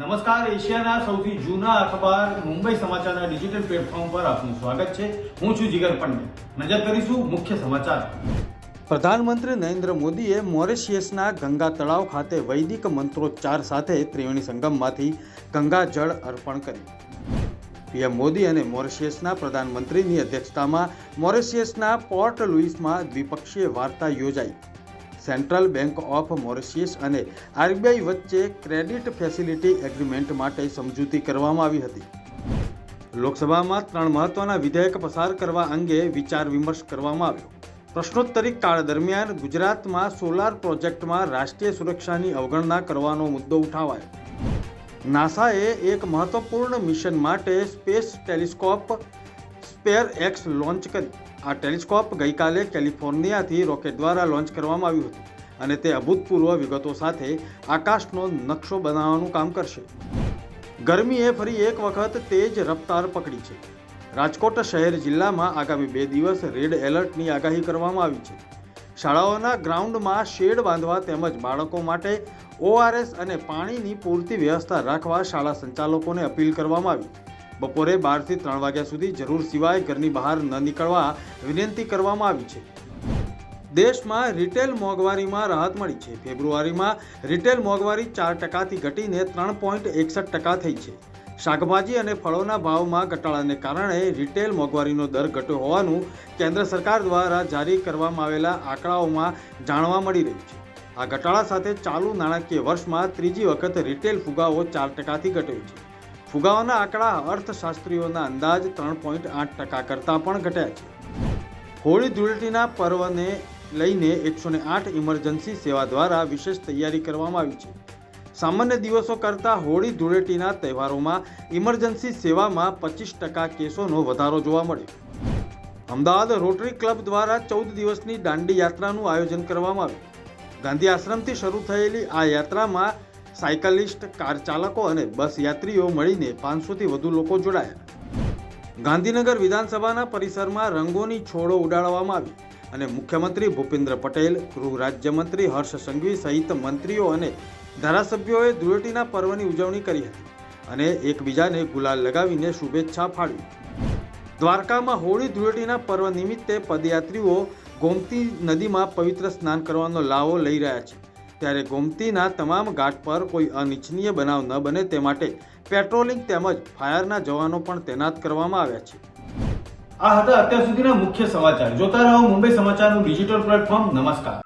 નમસ્કાર, એશિયાના સૌથી જૂના અખબાર મુંબઈ સમાચારના ડિજિટલ પ્લેટફોર્મ પર આપનું સ્વાગત છે. હું છું જીગર પંડ્યા. નજર કરીશું મુખ્ય સમાચાર. પ્રધાનમંત્રી નરેન્દ્ર મોદીએ મોરિશિયસના ગંગા તળાવ ખાતે વૈદિક મંત્રોચ્ચાર સાથે ત્રિવેણી સંગમમાંથી ગંગા જળ અર્પણ કર્યું. પીએમ મોદી અને મોરિશિયસના પ્રધાનમંત્રીની અધ્યક્ષતામાં મોરિશિયસના પોર્ટ લુઇસમાં દ્વિપક્ષીય વાર્તા યોજાઈ. સેન્ટ્રલ બેંક ઓફ મોરિશિયસ અને આરબીઆઈ વચ્ચે ક્રેડિટ ફેસિલિટી એગ્રીમેન્ટ માટે સમજૂતી કરવામાં આવી હતી. લોકસભામાં ત્રણ મહત્વના વિધેયક પસાર કરવા અંગે વિચાર વિમર્શ કરવામાં આવ્યો. પ્રશ્નોત્તરી કાળ દરમિયાન ગુજરાતમાં સોલાર પ્રોજેક્ટમાં રાષ્ટ્રીય સુરક્ષાની અવગણના કરવાનો મુદ્દો ઉઠાવાયો. નાસાએ એક મહત્વપૂર્ણ મિશન માટે space telescope SPHEREx launch કરી. આ ટેલિસ્કોપ ગઈકાલે કેલિફોર્નિયાથી રોકેટ દ્વારા લોન્ચ કરવામાં આવ્યું હતું અને તે અભૂતપૂર્વ વિગતો સાથે આકાશનો નકશો બનાવવાનું કામ કરશે. ગરમીએ ફરી એક વખત તેજ રફતાર પકડી છે. રાજકોટ શહેર જિલ્લામાં આગામી બે દિવસ રેડ એલર્ટની આગાહી કરવામાં આવી છે. શાળાઓના ગ્રાઉન્ડમાં શેડ બાંધવા તેમજ બાળકો માટે ઓઆરએસ અને પાણીની પૂરતી વ્યવસ્થા રાખવા શાળા સંચાલકોને અપીલ કરવામાં આવી. બપોરે બારથી ત્રણ વાગ્યા સુધી જરૂર સિવાય ઘરની બહાર ન નીકળવા વિનંતી કરવામાં આવી છે. દેશમાં રિટેલ મોંઘવારીમાં રાહત મળી છે. ફેબ્રુઆરીમાં રિટેલ મોંઘવારી ચાર ટકાથી ઘટીને ત્રણ પોઈન્ટ એકસઠ ટકા થઈ છે. શાકભાજી અને ફળોના ભાવમાં ઘટાડાને કારણે રિટેલ મોંઘવારીનો દર ઘટ્યો હોવાનું કેન્દ્ર સરકાર દ્વારા જારી કરવામાં આવેલા આંકડાઓમાં જાણવા મળી રહ્યું છે. આ ઘટાડા સાથે ચાલુ નાણાકીય વર્ષમાં ત્રીજી વખત રિટેલ ફુગાવો ચાર ટકાથી ઘટ્યો છે. ફુગાવાના આંકડા અર્થશાસ્ત્રીઓના અંદાજ ત્રણ પોઈન્ટ આઠ ટકા કરતાં પણ ઘટ્યા છે. હોળી ધૂળેટીના પર્વને લઈને એકસો આઠ ઇમરજન્સી સેવા દ્વારા વિશેષ તૈયારી કરવામાં આવી છે. સામાન્ય દિવસો કરતાં હોળી ધૂળેટીના તહેવારોમાં ઇમરજન્સી સેવામાં પચીસ ટકા કેસોનો વધારો જોવા મળ્યો. અમદાવાદ રોટરી ક્લબ દ્વારા ચૌદ દિવસની દાંડી યાત્રાનું આયોજન કરવામાં આવ્યું. ગાંધી આશ્રમથી શરૂ થયેલી આ યાત્રામાં સાયકલિસ્ટ, કાર ચાલકો અને બસ યાત્રીઓ મળીને પાંચસોથી વધુ લોકો જોડાયા. ગાંધીનગર વિધાનસભાના પરિસરમાં રંગોની છોડો ઉડાડવામાં આવી અને મુખ્યમંત્રી ભૂપેન્દ્ર પટેલ, ગૃહ રાજ્યમંત્રી હર્ષ સંઘવી સહિત મંત્રીઓ અને ધારાસભ્યોએ ધૂળેટીના પર્વની ઉજવણી કરી હતી અને એકબીજાને ગુલાલ લગાવીને શુભેચ્છા ફાળવી દ્વારકામાં હોળી ધૂળેટીના પર્વ નિમિત્તે પદયાત્રીઓ ગોમતી નદીમાં પવિત્ર સ્નાન કરવાનો લાવો લઈ રહ્યા છે. ત્યારે ગોમતીના તમામ ઘાટ પર કોઈ અનિચ્છનીય બનાવ ન બને તે માટે પેટ્રોલિંગ તેમજ ફાયરના જવાનો પણ તૈનાત કરવામાં આવ્યા છે. આ હતા અત્યાર સુધીના મુખ્ય સમાચાર. જોતા રહો મુંબઈ સમાચારનું ડિજિટલ પ્લેટફોર્મ નમસ્કાર.